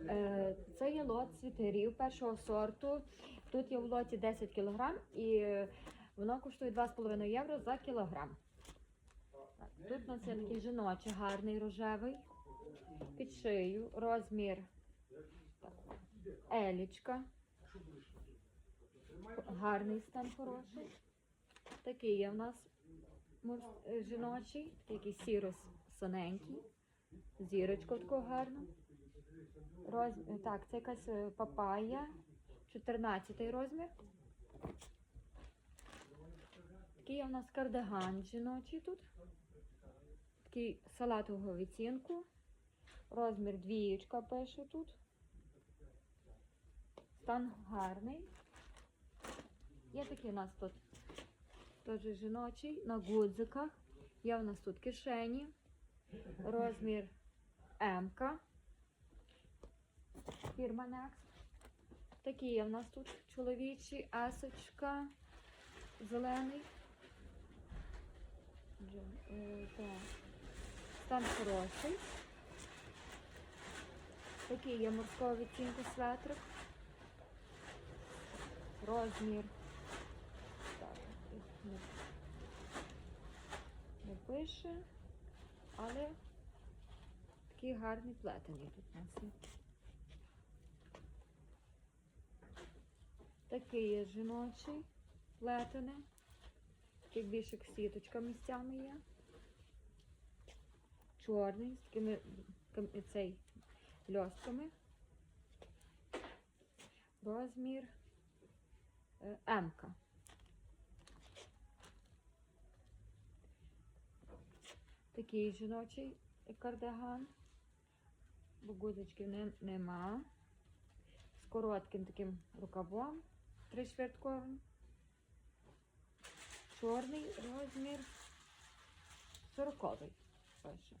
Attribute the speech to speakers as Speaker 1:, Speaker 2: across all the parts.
Speaker 1: Е, Це є лот світерів першого сорту. Тут є в лоті 10 кг і воно коштує 2,5 євро за кілограм. Тут у нас є такий жіночий, гарний рожевий. Під шию, розмір елічка. Гарний стан хороший. Такий є в нас е, жіночий, такий сіро-соненький. Зірочку таку гарну. Роз... е, Так, це якась е, папая, 14 розмір. Такий у нас кардиган жіночий тут. Такий салатового відтінку. Розмір двієчка пише тут. Стан гарний. Є такий у нас тут теж жіночий на гудзиках. Є у нас тут кишені. Розмір М. Фірма Next. Є в нас тут чоловічі, есочка, зелений. Е. Стан хороший. Такий є морського відтінку светрик. Розмір. Так, не, не пише, але такий гарний плетений тут у нас є. Такий є жіночий плетений. Такий більше сіточка місцями є. Чорний, з такими цей льостками. Розмір е, М-ка. Такий жіночий кардиган. Бо гудочків не, нема. З коротким таким рукавом, тришвертковим. Чорний розмір 40 пише.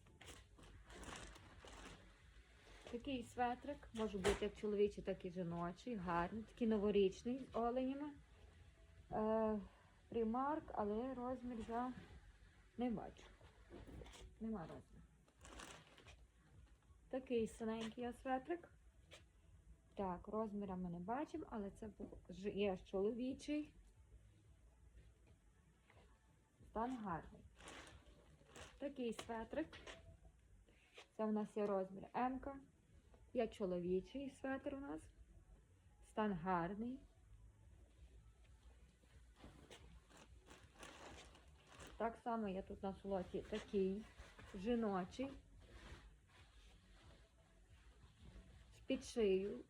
Speaker 1: Такий светрик може бути як чоловічий, так і жіночий, гарний, такий новорічний з оленями. Е, примарк, але розмір я не бачу. Нема розміру. Такий синенький є светрик. Так, розміра ми не бачимо, але це є чоловічий. Стан гарний. Такий светрик. Це у нас є розмір М. Є чоловічий светр у нас. Стан гарний. Так само є тут на слоті такий жіночий. Під шию.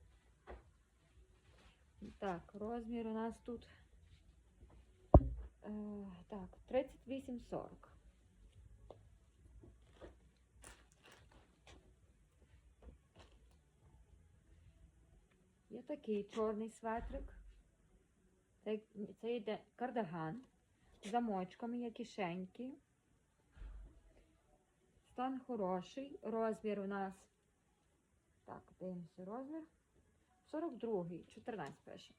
Speaker 1: Так, розмір у нас тут е, так, 38-40. Є такий чорний светрик. Це, це йде кардиган з замочками, є кишеньки. Стан хороший. Розмір у нас. Так, дивимося розмір. 42-й, 14 пише.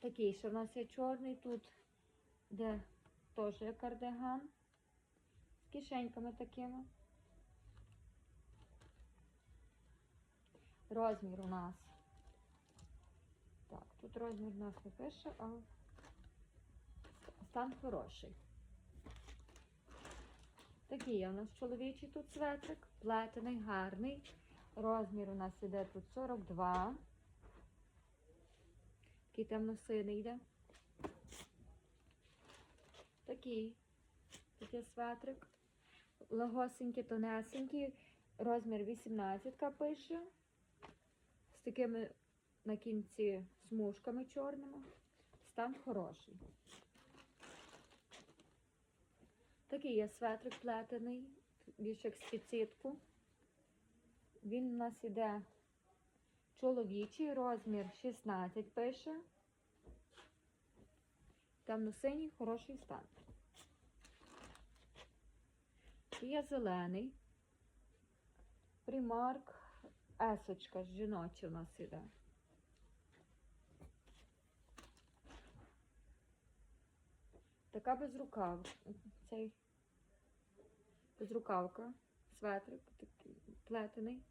Speaker 1: Такий, що в нас є чорний тут, де теж є кардиган. З кишеньками такими. Розмір у нас. Так, тут розмір у нас не пише, але стан хороший. Такий є у нас чоловічий тут светрик, плетений, гарний. Розмір у нас іде тут 42. Такий темно-синий йде. Такий. Такий светрик. Легосенький, тонесенький. Розмір 18 пише. З такими на кінці смужками чорними. Стан хороший. Такий є светрик плетений, більше як з підсітку. Він у нас іде чоловічий, розмір 16 пише. Темно-синій, хороший стан. Є зелений. Примарк. Есочка жіноча у нас іде. Така безрукавка. Цей безрукавка, светрик, такий плетений.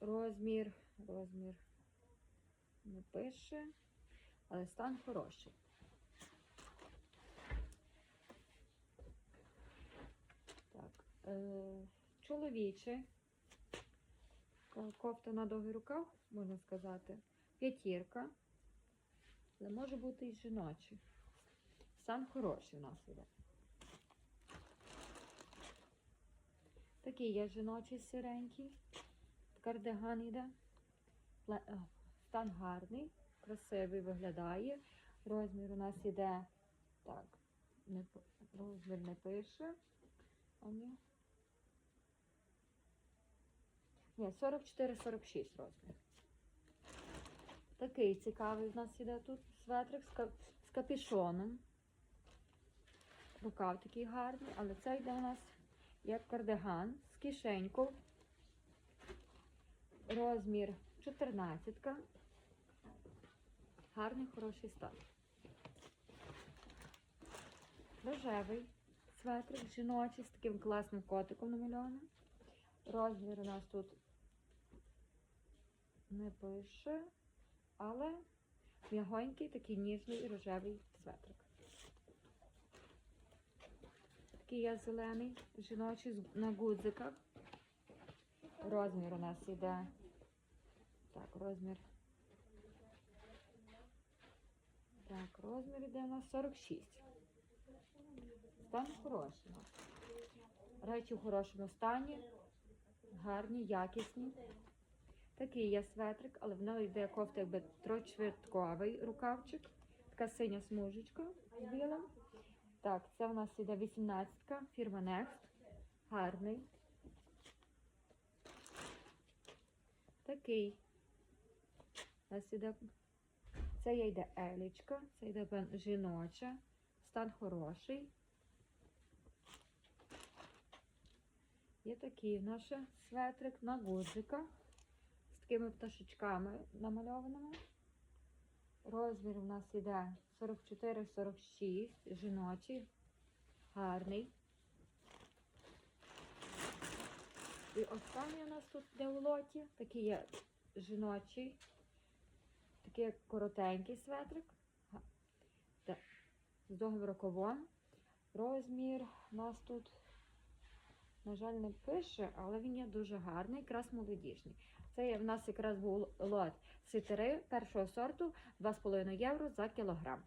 Speaker 1: Розмір, розмір не пише, але стан хороший. Так, е, чоловіче. Кофта на довгий рукав, можна сказати. П'ятірка. Але може бути і жіночий. Стан хороший у нас іде. Такий є жіночий сиренький. Кардиган. Пле- е, Стан гарний, красивий виглядає. Розмір у нас іде. Так, не, розмір не пише. Ні. Ні, 44-46 розмір. Такий цікавий в нас іде тут светрик з, ка- з капюшоном. Рукав такий гарний, але це йде у нас як кардиган з кишеньку. Розмір 14. Гарний, хороший стан. Рожевий светрик жіночий з таким класним котиком намальованим. Розмір у нас тут не пише, але м'ягонький, такий ніжний і рожевий светрик. Такий є зелений, жіночий на гудзиках. Розмір у нас іде. Так, розмір. Так, розмір іде у нас 46. Стан хороший. Речі в хорошому стані, гарні, якісні. Такий є светрик, але в нього йде кофта якби трочвертковий рукавчик. Така синя смужечка з білим. Так, це в нас іде 18 фірма Next. Гарний. Такий. Нас іде. Це йде елічка, це йде жіноча. Стан хороший. Є такий наш светрик на гудзиках з такими пташечками намальованими. Розмір у нас іде 44-46, жіночий, гарний. І останній у нас тут йде у лоті, такий є жіночий, такий коротенький светрик. З договороковом. Розмір у нас тут, на жаль, не пише, але він є дуже гарний, якраз молодіжний. Це в нас якраз був лот ситери першого сорту 2,5 євро за кілограм.